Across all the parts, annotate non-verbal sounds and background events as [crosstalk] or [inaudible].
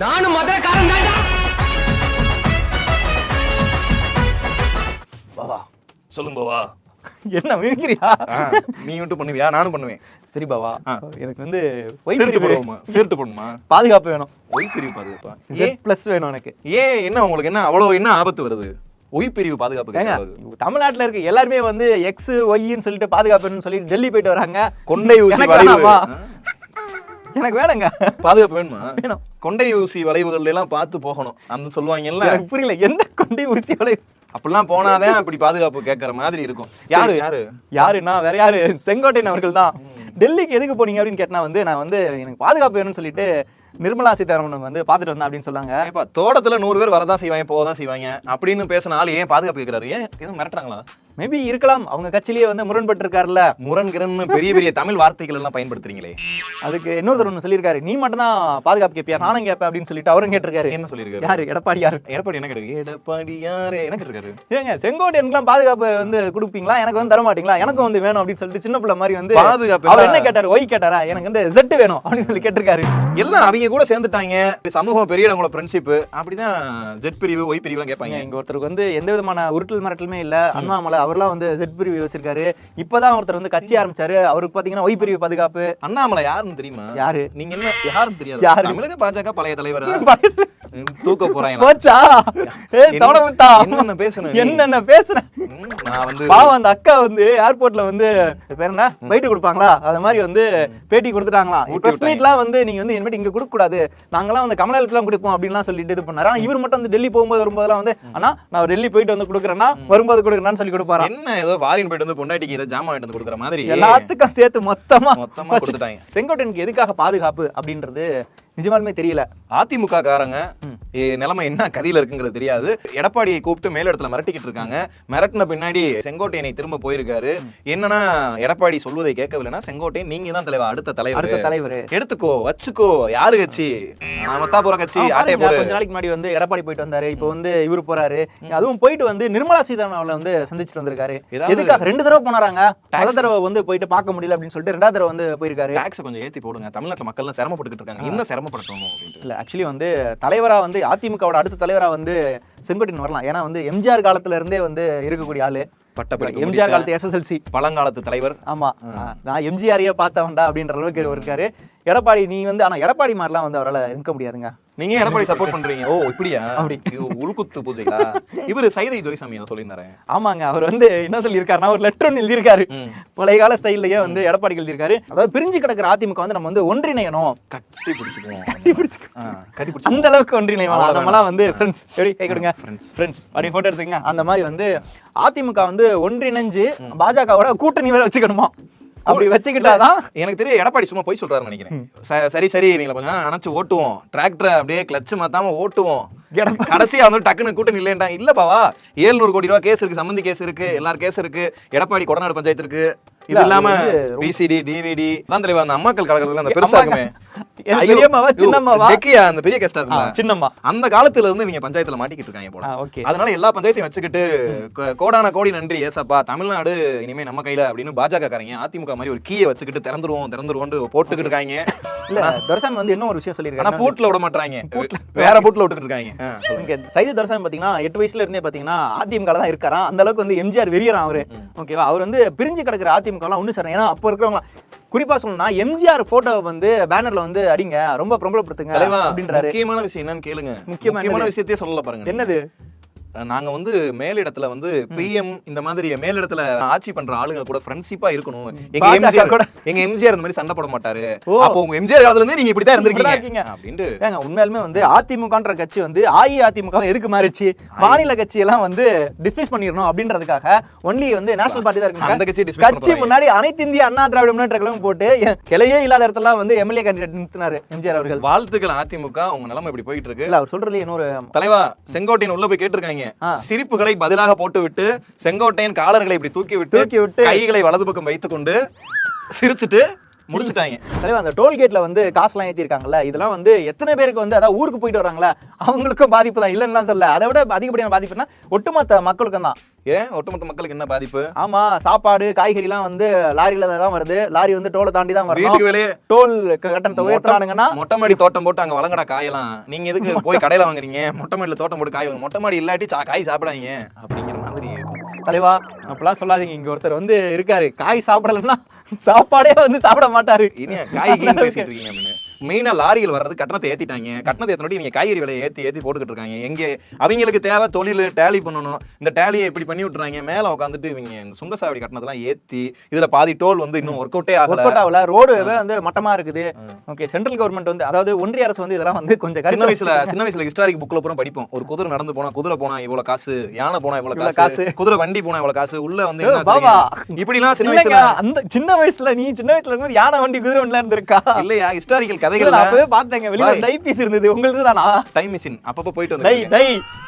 நானும் மதுரக்காரன் தான்டா. பாவா சொல்லுங்க பாவா என்ன விருக்கிறியா ஆ, நீ மட்டும் பண்ணுவியா? நானும் பண்ணுவேன். சரி பாவா ஆ. எனக்கு வந்து ஒய் போடுவோமா? சீர்ட்டு போடணுமா? பாதுகாப்பு வேணும். ஒய் பிரிவு பாதுகாப்பா ஏன்? ஜெட் பிளஸ் வேணும் எனக்கு. ஏன் என்ன உங்களுக்கு என்ன அவ்வளவு என்ன ஆபத்து வருது? ஒய் பிரிவு பாதுகாப்பு தமிழ்நாட்டுல இருக்க எல்லாருமே வந்து எக்ஸ் ஒய்ன்னு சொல்லிட்டு பாதுகாப்புன்னு சொல்லிட்டு டெல்லி போயிட்டு வராங்க. கொண்டை ஊசி எனக்கு வளைவு வேணுங்க. பாதுகாப்பு வேணுமா? வேணும். கொண்டை ஊசி வளைவுகள் எல்லாம் பார்த்து போகணும். அந்த சொல்லுவாங்கல்ல. புரியல எந்த கொண்டி ஊசி வலை அப்படிலாம் போனாதான் அப்படி பாதுகாப்பு கேட்கற மாதிரி இருக்கும். யாரு யாரு? யாருன்னா வேற யாரு? செங்கோட்டையன் அவர்கள் தான் டெல்லிக்கு எதுக்கு போனீங்க அப்படின்னு கேட்டா வந்து நான் வந்து எனக்கு பாதுகாப்பு வேணும்னு சொல்லிட்டு நிர்மலா சீதாராமன் வந்து பார்த்துட்டு வந்தேன் அப்படின்னு சொன்னாங்க. ஏப்பா தோட்டத்துல நூறு பேர் வரதான் செய்வாங்க போகதான் செய்வாங்க அப்படின்னு பேசின ஆள் ஏன் பாதுகாப்பு கேட்கிறாரு ஏன் எதுவும் மிரட்டுறாங்களா? மேபி இருக்கலாம். அவங்க கட்சியிலேயே வந்து முரண்பட்டு இருக்காருல்ல முரண்கிறன்னு பெரிய பெரிய தமிழ் வார்த்தைகள் எல்லாம் பயன்படுத்துறீங்களே. அதுக்கு இன்னொருத்தர் ஒன்று சொல்லியிருக்காரு. நீ மட்டும் தான் பாதுகாப்பு கேட்பியா நானும் கேட்பேன் அப்படின்னு சொல்லிட்டு அவரும் கேட்டிருக்காரு. என்ன சொல்லியிருக்காரு? யாரு? எடப்பாடி யாரு? எடப்பாடி என்ன கேட்டிருக்காரு? எடப்பாடி யாரு? என்ன கேட்டிருக்காரு? ஏங்க செங்கோட்டையனுக்குலாம் பாதுகாப்பு வந்து கொடுப்பீங்களா? எனக்கு வந்து தர மாட்டீங்களா எனக்கும் வந்து வேணும் அப்படின்னு சொல்லிட்டு சின்ன பிள்ளை மாதிரி வந்து பாதுகாப்பு அவர் என்ன கேட்டாரு? ஒய் கேட்டாரா? எனக்கு வந்து செட் வேணும் அப்படின்னு சொல்லி கேட்டிருக்காரு. எல்லாம் அவங்க கூட சேர்ந்துட்டாங்க. சமூகம் பெரிய இடங்களோட ஃப்ரெண்ட்ஷிப் அப்படிதான் ஜெட் பிரிவு ஒய் பிரிவு எல்லாம் கேட்பாங்க இங்க ஒருத்தருக்கு வந்து எந்த விதமான உருட்டல் மிரட்டலுமே இல்ல. அண்ணாமலை அவர்லாம் வந்து செட் பிரிவு வச்சிருக்காரு. இப்பதான் ஒருத்தர் வந்து கட்சி ஆரம்பிச்சாரு. அவருக்கு பாத்தீங்கன்னா ஒய் பிரிவு பாதுகாப்பு. அண்ணாமலை யாருன்னு தெரியுமா? யாரு? நீங்க என்ன யாருன்னு தெரியாது. யாரு? தமிழக பாஜக பழைய [laughs] தலைவர்? தூக்க போறாங்க போச்சா? ஏய் தவளமுத்தா என்னென்ன பேசுன? என்னென்ன பேசுறேன் ம், நான் வந்து பாவம் அந்த அக்கா வந்து ஏர்போர்ட்ல வந்து பேர் என்ன? போயிட்டு கொடுப்பாங்களா? அது மாதிரி வந்து பேட்டி கொடுத்துட்டாங்களாம் ஊட்டி பிரஸ். மீட்லாம் வந்து நீங்க வந்து இனிமேட்டு இங்க கொடுக்க கூடாது நாங்களாம் வந்து கமலாலயத்துல கொடுப்போம் அப்படின்லாம் சொல்லிட்டு இது பண்ணாரு. ஆனா இவர் மட்டும் வந்து டெல்லி போகும்போது வரும்போதெல்லாம் வந்து அண்ணா நான் டெல்லி போயிட்டு வந்து கொடுக்குறேன்னா வரும்போது கொடுக்குறேன்னு சொல்லி கொடுப்பாராம் என்ன ஏதோ ஃபாரின் போயிட்டு வந்து பொண்டாட்டிக்கு ஏதோ ஜாமான் வாங்கிட்டு வந்து கொடுக்குற மாதிரி. எல்லாத்துக்கும் சேர்த்து மொத்தமா மொத்தமா கொடுத்துட்டாங்க. செங்கோட்டையனுக்கு எதுக்காக பாதுகாப்பு அப்படின்றது நிஜமாலுமே தெரியல. அதிமுக காரங்க நிலைமை என்ன கதியில இருக்குங்கிறது தெரியாது. எடப்பாடியை கூப்பிட்டு மேலிடத்துல மிரட்டிக்கிட்டு இருக்காங்க. மிரட்டின பின்னாடி செங்கோட்டையனை திரும்ப போயிருக்காரு. என்னன்னா எடப்பாடி சொல்வதை கேட்கவில்லைன்னா செங்கோட்டையன் நீங்க தான் தலைவர் அடுத்த தலைவர். அடுத்த தலைவர். எடுத்துக்கோ வச்சுக்கோ யாரு கட்சி? நான் மத்தா போற கட்சி ஆட்டைய போடு. கொஞ்ச நாளைக்கு முன்னாடி வந்து எடப்பாடி போயிட்டு வந்தாரு. இப்போ வந்து இவரு போறாரு. அதுவும் போயிட்டு வந்து நிர்மலா சீதாராமன் அவளை வந்து சந்திச்சுட்டு வந்திருக்காரு. எதுக்காக? ரெண்டு தடவை போனாராங்க. முதல் தடவை வந்து போயிட்டு பார்க்க முடியல அப்படின்னு சொல்லிட்டு ரெண்டாவது தடவை வந்து போயிருக்காரு. டாக்ஸ் கொஞ்சம் ஏத்தி போடுங்க. தமிழ்நாட்டு மக்கள் சிரமப்பட்டுக்கிட்டு இருக்காங்க. இன்னும் அப்படின்ட்டு. இல்ல ஆக்சுவலி வந்து தலைவரா வந்து அதிமுகவோட அடுத்த தலைவரா வந்து செங்கோட்டையன் வரலாம். ஏன்னா வந்து எம்ஜிஆர் காலத்துல இருந்தே வந்து இருக்கக்கூடிய ஆளு. பட்டப்படிப்பு எம்ஜிஆர் காலத்து எஸ்எஸ்எல்சி பழங்காலத்து தலைவர். ஆமா. நான் எம்ஜிஆரையே பார்த்தவன்டா அப்படின்ற அளவுக்கு இருக்காரு. எடப்பாடி நீ வந்து ஆனா எடப்பாடி மாதிரிலாம் வந்து அவரால் இருக்க முடியாதுங்க. நீங்க எடப்பாடி சப்போர்ட் பண்றீங்க? ஓ இப்படியா? அப்படி. உள்குத்து பூஜைகளா? இவரு சைதை துரைசாமி அதை சொல்லியிருந்தாரு. ஆமாங்க அவர் வந்து என்ன சொல்லியிருக்காருன்னா ஒரு லெட்டர் ஒன்று எழுதியிருக்காரு. பழைய கால ஸ்டைல்லயே வந்து எடப்பாடி எழுதியிருக்காரு. அதாவது பிரிஞ்சு கிடக்கிற அதிமுக வந்து நம்ம வந்து ஒன்றிணையணும். கட்டி பிடிச்சுக்குவோம். கட்டி பிடிச்சு ஆ, கட்டி பிடிச்சு அந்த அளவுக்கு ஒன்றிணையணும். அவ்வளவுதான். நம்மலாம் வந்து ஃப்ரெண்ட்ஸ் எப்படி? கை கொடுங்க. ஃப்ரெண்ட்ஸ் ஃப்ரெண்ட்ஸ் அப்படி போட்டோ எடுத்துங்க அந்த மாதிரி வந்து அதிமுக வந்து ஒன்றிணைஞ்சு பாஜகவோட கூட்டணி வேற வச்சுக்கணுமா? அப்படி வச்சுக்கிட்டாதான் எனக்கு தெரியும் எடப்பாடி சும்மா போய் சொல்றாருன்னு நினைக்கிறேன். சரி சரி நீங்க கொஞ்சம் அணைச்சு ஓட்டுவோம். டிராக்டரை அப்படியே கிளச் மாத்தாம ஓட்டுவோம். கடைசியா வந்து டக்குன்னு கூட்டணி இல்லைன்றாங்க இல்ல பாவா ஏழ்நூறு கோடி ரூபாய் கேஸ் இருக்கு சம்மந்தி கேஸ் இருக்கு எல்லார் கேஸ் இருக்கு எடப்பாடி கொடநாடு பஞ்சாயத்து இருக்கு. இது இல்லாம பிசிடி டிவிடி அந்த அம்மாக்கள் கழகத்துல அந்த பெருசா அந்த பெரிய சின்னம்மா. காலத்துல இருந்து இவங்க பஞ்சாயத்துல மாட்டிக்கிட்டு இருக்காங்க போல. ஓகே. அதனால எல்லா பஞ்சாயத்தையும் வச்சுக்கிட்டு கோடான கோடி நன்றி ஏசப்பா. தமிழ்நாடு இனிமே நம்ம கையில அப்படின்னு பாஜக காரங்க அதிமுக மாதிரி ஒரு கீயை வச்சுக்கிட்டு திறந்துருவோம் திறந்துருவோம்னு போட்டுக்கிட்டு இருக்காங்க. இல்ல துரசாமி வந்து இன்னும் ஒரு விஷயம் ஆனா சொல்லியிருக்காரு பூட்ல விட மாட்டாங்க வேற பூட்ல விட்டுக்கிட்டு இருக்காங்க. சைது துரசாமி பாத்தீங்கன்னா எட்டு வயசுல இருந்தே பாத்தீங்கன்னா அதிமுக தான் இருக்காராம். அந்த அளவுக்கு வந்து எம்ஜிஆர் வெறியறான் அவரு. ஓகேவா? அவர் வந்து பிரிஞ்சு கிடக்குற அதிமுக எல்லாம் ஒண்ணு சார் ஏன்னா அப்போ இருக்கிறவங்க குறிப்பா சொல்லணும்னா எம்ஜிஆர் போட்டோ வந்து பேனர்ல வந்து அடிங்க ரொம்ப பிரபலப்படுத்துங்க அப்படின்றாரு. முக்கியமான விஷயம் என்னன்னு கேளுங்க. முக்கியமா முக்கியமான விஷயத்தையே சொல்லல பாருங்க என்னது? நாங்க வந்து மேலிடத்துல வந்து பிஎம் இந்த மாதிரி மேலிடத்துல ஆட்சி பண்ற ஆளுங்க கூட ஃப்ரெண்ட்ஷிப்பா இருக்கணும். எங்க எம்ஜிஆர் கூட. எங்க எம்ஜிஆர் இந்த மாதிரி சண்டை போட மாட்டாரு. அப்போ உங்க எம்ஜிஆர் காலத்துல இருந்து நீங்க இப்படிதான் இருந்திருக்கீங்க. அப்படின்ட்டு. ஏங்க உண்மையாலுமே வந்து அதிமுகன்ற கட்சி வந்து அஇஅதிமுக எதுக்கு மாறிச்சு? மாநில கட்சி எல்லாம் வந்து டிஸ்மிஸ் பண்ணிடணும் அப்படின்றதுக்காக ஒன்லி வந்து நேஷனல் பார்ட்டி தான் அந்த dismiss பண்ண கட்சி போறாங்க. முன்னாடி அனைத்து இந்திய அண்ணா திராவிட முன்னேற்ற கழகம் போட்டு கிளையே இல்லாத இடத்துல வந்து எம்எல்ஏ கேண்டிடேட் நிறுத்தினாரு எம்ஜிஆர் அவர்கள். வாழ்த்துக்கள் அதிமுக உங்க நிலைமை இப்படி போயிட்டு இருக்கு. இல்ல அவர் சொல்றதுல இன்னொரு தலைவா செங்கோட்டையன் உள்ள போய் கேட்டிருக்காங்க. ஆ. சிரிப்புகளை பதிலாக போட்டு விட்டு செங்கோட்டையன் காலர்களை இப்படி தூக்கி விட்டு தூக்கி விட்டு கைகளை வலது பக்கம் வைத்துக்கொண்டு சிரிச்சுட்டு முடிச்சுட்டாங்க. தலைவா அந்த டோல்கேட்ல வந்து காசுலாம் ஏற்றிருக்காங்கல்ல இதெல்லாம் வந்து எத்தனை பேருக்கு வந்து அதாவது ஊருக்கு போயிட்டு வராங்களா? அவங்களுக்கும் பாதிப்பு தான். இல்லைன்னு சொல்ல அதை விட அதிகப்படியான பாதிப்புனா ஒட்டுமொத்த மக்களுக்கும் தான். ஏன்? ஒட்டுமொத்த மக்களுக்கு என்ன பாதிப்பு? ஆமா சாப்பாடு காய்கறிலாம் வந்து லாரியில தான் வருது. லாரி வந்து டோலை தாண்டி தான் வெளியே டோல் கட்டணத்தை உயர்த்துறானுங்கன்னா மொட்டை மாடி தோட்டம் போட்டு அங்க வளங்கடா காயலாம் நீங்க எதுக்கு போய் கடையில வாங்குறீங்க? மொட்டை மாடியில தோட்டம் போட்டு காய் மொட்டை மாடி இல்லாட்டி காய் சாப்பிடாதீங்க. அப்படிங்கிற மாதிரி தலைவா அப்படிலாம் சொல்லாதீங்க. இங்க ஒருத்தர் வந்து இருக்காரு. காய் சாப்பிடலன்னா சாப்பாடே வந்து சாப்பிட மாட்டாரு. இனி காய்கறி பேசிட்டு இருக்கீங்க அப்படின்னு. மெயினா லாரிகள் வர்றது கட்டணத்தை ஏத்திட்டாங்க. கட்டணத்தை ஏத்தினோட இவங்க காய்கறி விலையை ஏத்தி ஏத்தி போட்டுக்கிட்டு இருக்காங்க. எங்க அவங்களுக்கு தேவை தொழில் டேலி பண்ணணும். இந்த டேலியை இப்படி பண்ணி விட்டுறாங்க. மேல உட்காந்துட்டு இவங்க சுங்கசாவடி கட்டணத்தெல்லாம் ஏத்தி இதுல பாதி டோல் வந்து இன்னும் ஒர்க் அவுட்டே ஆகல. ஒர்க் ஆகல. ரோடு வந்து மட்டமா இருக்குது. ஓகே சென்ட்ரல் கவர்மெண்ட் வந்து அதாவது ஒன்றிய அரசு வந்து இதெல்லாம் வந்து கொஞ்சம் சின்ன வயசுல சின்ன வயசுல ஹிஸ்டாரிக் புக்ல பூரா படிப்போம். ஒரு குதிரை நடந்து போனா குதிரை போனா இவ்வளவு காசு யானை போனா இவ்வளவு காசு. குதிரை வண்டி போனா இவ்வளவு காசு உள்ள வந்து? இப்படிலாம் சின்ன வயசுல அந்த சின்ன வயசுல நீ சின்ன வயசுல இருக்கும்போது யானை வண்டி குதிரை வண்டிலாம் இருந்திருக்கா? இல்லையா? ஹிஸ்டாரிக்கல் கதைகள் அப்பவே பார்த்தேங்க. வெளியில. டை பீஸ் இருந்தது. உங்களுக்கு தானா? Time machine. அப்பப்ப போயிட்டு டை வந்து டை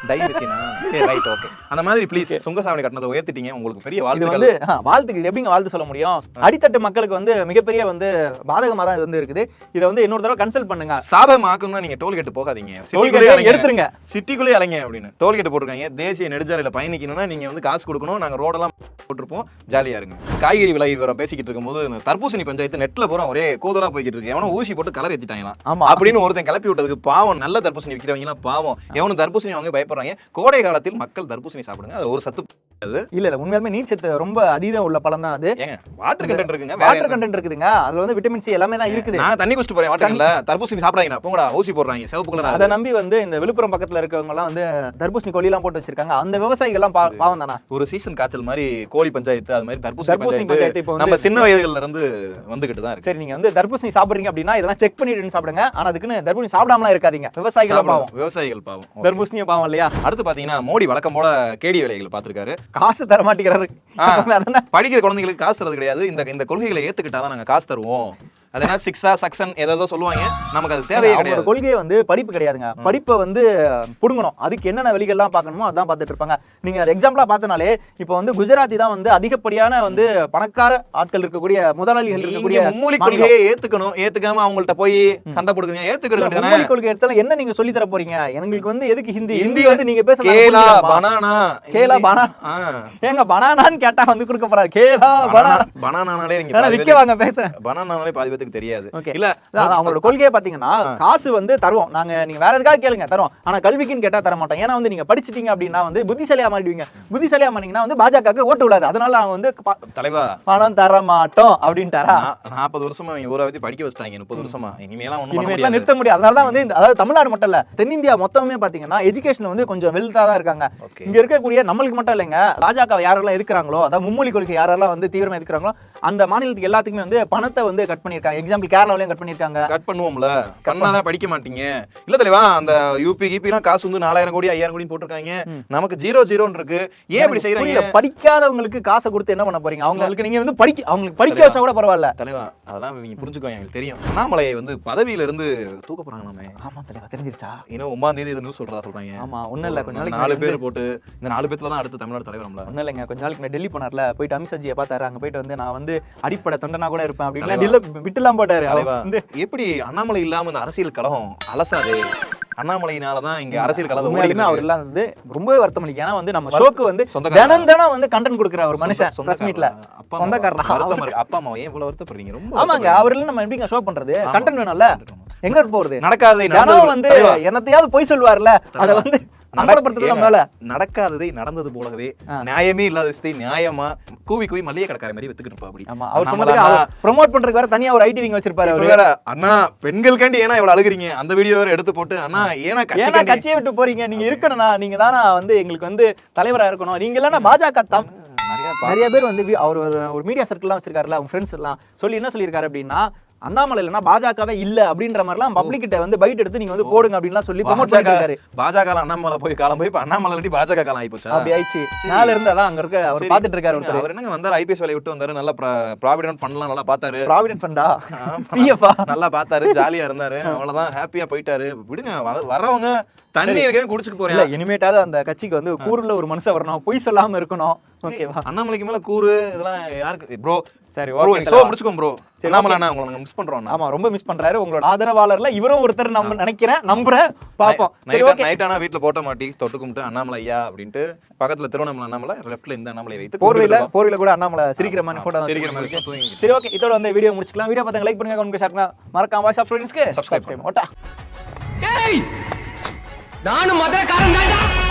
டை மிஷினா? சரி ரைட் ஓகே அந்த மாதிரி ப்ளீஸ் சுங்கசாவடி கட்டணத்தை உயர்த்திட்டீங்க. உங்களுக்கு பெரிய வாழ்த்துக்கள். வந்து வாழ்த்துக்கு எப்படிங்க வாழ்த்து சொல்ல முடியும்? அடித்தட்டு மக்களுக்கு வந்து மிகப்பெரிய வந்து பாதகமா தான் இது வந்து இருக்குது. இதை வந்து இன்னொரு தடவை கன்சல்ட் பண்ணுங்க. சாதகமாக்கணும்னா நீங்க போகாதீங்க. சிட்டிக்குள்ளே gate அலைங்க. எடுத்துருங்க. சிட்டிக்குள்ளே அலைங்க அப்படின்னு. டோல்கேட் போட்டிருக்காங்க. தேசிய நெடுஞ்சாலையில பயணிக்கணும்னா நீங்க வந்து காசு கொடுக்கணும். நாங்க ரோடெல்லாம் போட்டிருப்போம். ஜாலியா இருங்க. காய்கறி விலை விவரம் பேசிக்கிட்டு இருக்கும்போது தர்பூசணி பஞ்சாயத்து நெட்ல பூரா ஒரே கூதலா போய்கிட்டு இருக்கு. எவனோ ஊசி போட்டு கலர் ஏத்திட்டாங்களாம் ஆமா. அப்படின்னு ஒருத்தன் கிளப்பி விட்டதுக்கு பாவம் நல்ல தர்பூசணி விற்கிறவங்க எல்லாம் பாவம். எவனும் தர்பூசணி வாங்க பயப்படுறாங்க? கோடை காலத்தில் மக்கள் தர்பூசணி சாப்பிடுங்க. அது ஒரு சத்து இல்ல இல்ல உண்மையாலுமே நீர் சத்து ரொம்ப அதீதம் உள்ள பழம் தான் அது. வாட்டர் கண்டென்ட் இருக்குங்க. வாட்டர்? கண்டென்ட் இருக்குதுங்க. அதுல வந்து விட்டமின் சி எல்லாமே தான் இருக்குது. நான் தண்ணி குடிச்சிட்டு போறேன் வாட்டர் கண்ல தர்பூசணி சாப்பிடாங்கண்ணா போங்கடா ஊசி போடுறாங்க. சிவப்பு கலர் அதை நம்பி வந்து இந்த விழுப்புரம் பக்கத்துல இருக்கவங்க எல்லாம் வந்து தர்பூசணி கொல்லிலாம் போட்டு வச்சிருக்காங்க. அந்த விவசாயிகள் எல்லாம் பாவம் தானா? ஒரு சீசன் காய்ச்சல் மாதிரி கோழி பஞ்சாயத்து அது மாதிரி தர்பூசணி பஞ்சாயத்து இப்போ நம்ம சின்ன வயதுகள்ல இருந்து வந்துகிட்டு தான் இருக்கு. சரி நீங்க வந்து தர்பூசணி சாப்பிடுறீங்க அப்படின்னா இதெல்லாம் செக் பண்ணிட்டு சாப்பிடுங்க. ஆனா அதுக்குன்னு தர்பூசணி சாப்பிடாமலாம் இருக்காதீங்க. விவசாயிகள் பாவம். விவசாயிகள் பாவம். Okay. தர்பூசணியும் பாவம் இல்லையா? அடுத்து பாத்தீங்கன்னா மோடி வழக்கம் போல கேடி வேலைகள் பார்த்திருக்காரு. காசு தர மாட்டேங்கிறாரு? [laughs] படிக்கிற குழந்தைங்களுக்கு காசு தரது கிடையாது. இந்த இந்த கொள்கைகளை ஏத்துக்கிட்டாதான் நாங்க காசு தருவோம். அது என்ன சிக்ஸா சக்சன் ஏதோ சொல்லுவாங்க. நமக்கு அது தேவையே கிடையாது. கொள்கையை வந்து படிப்பு கிடையாதுங்க. படிப்பை வந்து புடுங்கணும். அதுக்கு என்னென்ன வழிகள்லாம் பார்க்கணுமோ அதான் பார்த்துட்டு இருப்பாங்க. நீங்க எக்ஸாம்பிளா பார்த்தனாலே இப்போ வந்து குஜராத்தி தான் வந்து அதிகப்படியான வந்து பணக்கார ஆட்கள் இருக்கக்கூடிய முதலாளிகள் இருக்கக்கூடிய மும்மொழி. கொள்கையை ஏத்துக்கணும். ஏத்துக்காம அவங்கள்ட்ட போய் சண்டை போடுங்க ஏத்துக்கிறது மும்மொழி கொள்கை எடுத்தாலும் என்ன நீங்க சொல்லி தர போறீங்க? எங்களுக்கு வந்து எதுக்கு ஹிந்தி? ஹிந்தி வந்து நீங்க பேச கேலா பனானா. கேலா பனா ஆ. ஏங்க பனானான்னு கேட்டா வந்து கொடுக்க போறாரு. கேலா பனா பனானாலே நீங்க விக்க வாங்க பேசுறேன். பனானாலே பாதி பேத்துக்கு தெரியாது. இல்ல அவங்களோட கொள்கையை பாத்தீங்கன்னா காசு வந்து தருவோம். நாங்க நீங்க வேற எதுக்காக கேளுங்க தரோம் ஆனா கல்விக்குன்னு கேட்டா தர மாட்டோம். ஏன்னா வந்து நீங்க படிச்சிட்டீங்க அப்படின்னா வந்து புத்திசாலியா மாறிடுவீங்க. புத்திசாலியா மாறீங்கன்னா வந்து பாஜகவுக்கு ஓட்டு விடாது அதனால அவங்க வந்து தலைவா பணம் தர மாட்டோம் அப்படின்ட்டாரா? நாற்பது வருஷமா இவங்க ஊரை பத்தி படிக்க வச்சிட்டாங்க. முப்பது வருஷமா. இனிமேலாம் நிறுத்த முடியாது. அதனால தான் வந்து அதாவது தமிழ்நாடு மட்டும் இல்ல தென்னிந்தியா மொத்தமே பாத்தீங்கன்னா எஜுகேஷன் வந்து கொஞ்சம் வெல்த்தா தான் இருக்காங்க. இங்க இருக்கக்கூடிய நம்மளுக்கு மட்டும் இல்லைங்க பாஜக யாரெல்லாம் இருக்கிறாங்களோ அதாவது மும்மொழி கொள்கை யாரெல்லாம் வந்து தீவிரமா இருக்கிறாங்களோ அந்த மாநிலத்துக்கு எல்லாத்துக்குமே வந்து பணத்தை வந்து கட் பண்ணியிருக்காங்க. எக்ஸாம்பிள் கேரளாவிலையும் கட் பண்ணியிருக்காங்க. கட் பண்ணுவோம்ல. பண்ணாதான் படிக்க மாட்டீங்க. இல்ல தலைவா அந்த யூபி கிபிலாம் காசு வந்து நாலாயிரம் கோடி ஐயாயிரம் கோடி போட்டிருக்காங்க. நமக்கு ஜீரோ ஜீரோன்னு இருக்கு. ஏன் இப்படி செய்யறாங்க படிக்காதவங்களுக்கு காசை கொடுத்து என்ன பண்ண போறீங்க? அவங்களுக்கு நீங்க வந்து படிக்க அவங்களுக்கு படிக்க வச்சா கூட பரவாயில்ல. தலைவா அதெல்லாம் நீங்க புரிஞ்சுக்கோங்க. எங்களுக்கு தெரியும். அண்ணாமலையை வந்து பதவியில இருந்து தூக்க போறாங்களாமே. ஆமா தலைவா தெரிஞ்சிருச்சா? இன்னும் ஒன்பதாம் தேதி இது நியூஸ் சொல்றதா சொல்றாங்க. ஆமா ஒண்ணும் இல்ல. கொஞ்ச நாளைக்கு நாலு பேர் போட்டு இந்த நாலு பேர்ல தான் அடுத்து தமிழ்நாடு தலைவர் நம்மள. ஒண்ணும் இல்லைங்க. கொஞ்ச நாளைக்கு முன்னாடி டெல்லி போனார்ல. போயிட்டு அமித்ஷாஜியை பார்த்தாரு. அங்க போயிட்டு வந்து நான் வந்து அடிப்படை தொண்டனா கூட இருப்பேன் அப்படின்னு தலைவா. விட்டுலாம் போட்டாரு. அவர் எப்படி அண்ணாமலை இல்லாம இந்த அரசியல் கழகம் அலசாது? அண்ணாமலையினாலதான் இங்க அரசியல் உண்மையாலுமே அவர் எல்லாம் வந்து ரொம்பவே வருத்தம் ஏன்னா வந்து நம்ம ஷோக்கு வந்து? தினம் தினம் வந்து கண்டென்ட் கொடுக்குற ஒரு மனுஷன் பிரஸ் மீட்ல இருக்கு. அப்பா அம்மா ஏன் இவ்வளவு வருத்தப்படுறீங்க? ரொம்ப ஆமாங்க அவர்ல நம்ம எப்படிங்க ஷோ பண்றது? கண்டென்ட் வேணும்ல? எங்க போறது? நடந்தது வந்து என்னத்தையாவது பொய் சொல்லுவார்ல? அத வந்து நடக்காததை நடந்தது போலவே. நியாயமே இல்லாத விஷயத்தை நியாயமா கூவி கூவி மல்லிகை கடைக்கார மாதிரி வித்துக்கிட்டு இருப்பா அப்படி. ஆமா அவர் நம்மளா- சொன்னது அவர் ப்ரோமோட் பண்றதுக்கு வேற தனியா ஒரு ஐடி விங் வச்சிருப்பாரு அவரு. வேற அண்ணா பெண்களுக்காண்டி ஏன்னா இவ்வளவு அழுகுறீங்க? அந்த வீடியோ வேற எடுத்து போட்டு அண்ணா ஏன்னா ஏன்னா கட்சியை விட்டு போறீங்க நீங்க இருக்கணும்னா நீங்க தானா வந்து எங்களுக்கு வந்து தலைவரா இருக்கணும். நீங்க இல்லைன்னா பாஜக தம் நிறைய பேர் வந்து அவர் ஒரு ஒரு மீடியா சர்க்கிள்லாம் வச்சிருக்காருல அவங்க ஃப்ரெண்ட்ஸ் எல்லாம். சொல்லி என்ன சொல்லியிருக்காரு அப்படின்னா அண்ணாமலை இல்லைன்னா பாஜகவே இல்ல அப்படின்ற மாதிரிலாம் பப்ளிக் கிட்ட வந்து பைட் எடுத்து நீங்க வந்து போடுங்க அப்படின்லாம் சொல்லி ப்ரோமோட் பாஜக பண்ணிட்டு இருக்காரு. பாஜக அண்ணாமலை போய் காலம் போய் அண்ணாமலை இல்லாட்டி பாஜக காலம் ஆயிப்போச்சா அப்படி ஆயிடுச்சு. மேல இருந்து அதான் அங்க இருக்க அவர். பாத்துட்டு இருக்காரு ஒருத்தர் அவர். என்னங்க வந்தாரு? ஐபிஎஸ் வேலையை விட்டு வந்தாரு. நல்லா ப்ராவிடன்ட் பண்ணலாம் நல்லா பார்த்தாரு. ப்ராவிடன்ட் ஃபண்டா. பிஎஃப்ஆ நல்லா பார்த்தாரு ஜாலியா இருந்தாரு. அவ்வளவுதான். ஹாப்பியா போயிட்டாரு. விடுங்க வ- வர்றவங்க தண்ணி இருக்கவே குடிச்சிட்டு போறேன். இனிமேட்டாவது அந்த கட்சிக்கு வந்து கூறுல ஒரு மனுஷன் வரணும். பொய் சொல்லாம இருக்கணும். ஓகேவா அண்ணாமலைக்கு மேல கூறு இதெல்லாம் யாருக்கு? ப்ரோ சரி ப்ரோ ஓகே ஷோ முடிச்சுக்கோ ப்ரோ அண்ணாமலை அண்ணா உங்களை மிஸ் பண்றோம் அண்ணா. ஆமா ரொம்ப மிஸ் பண்றாரு. உங்களோட ஆதரவாளர்ல இவரும் ஒருத்தர் நம்ம நினைக்கிறேன். நம்புறேன். பாப்போம் சரி நைட் ஓகே நைட் ஆனா வீட்ல போட்ட மாட்டி தொட்டு கும்பிட்டு அண்ணாமலை ஐயா அப்படின்ட்டு பக்கத்துல திருவண்ணாமலை அண்ணாமலை லெஃப்ட்ல இந்த அண்ணாமலை வைத்து போர்வையில போர்வையில கூட அண்ணாமலை சிரிக்கிற மாதிரி போட்டோ சிரிக்கிற மாதிரி. சரி ஓகே இதோட வந்து வீடியோ முடிச்சுக்கலாம். வீடியோ பார்த்தாங்க லைக் பண்ணுங்க கமெண்ட் ஷேர் பண்ணுங்க. மறக்காம வாய்ஸ் ஆஃப் Subscribe சப்ஸ்கிரைப் பண்ணுங்க. ஓட்டா. டேய் நானும் மதுரக்காரன்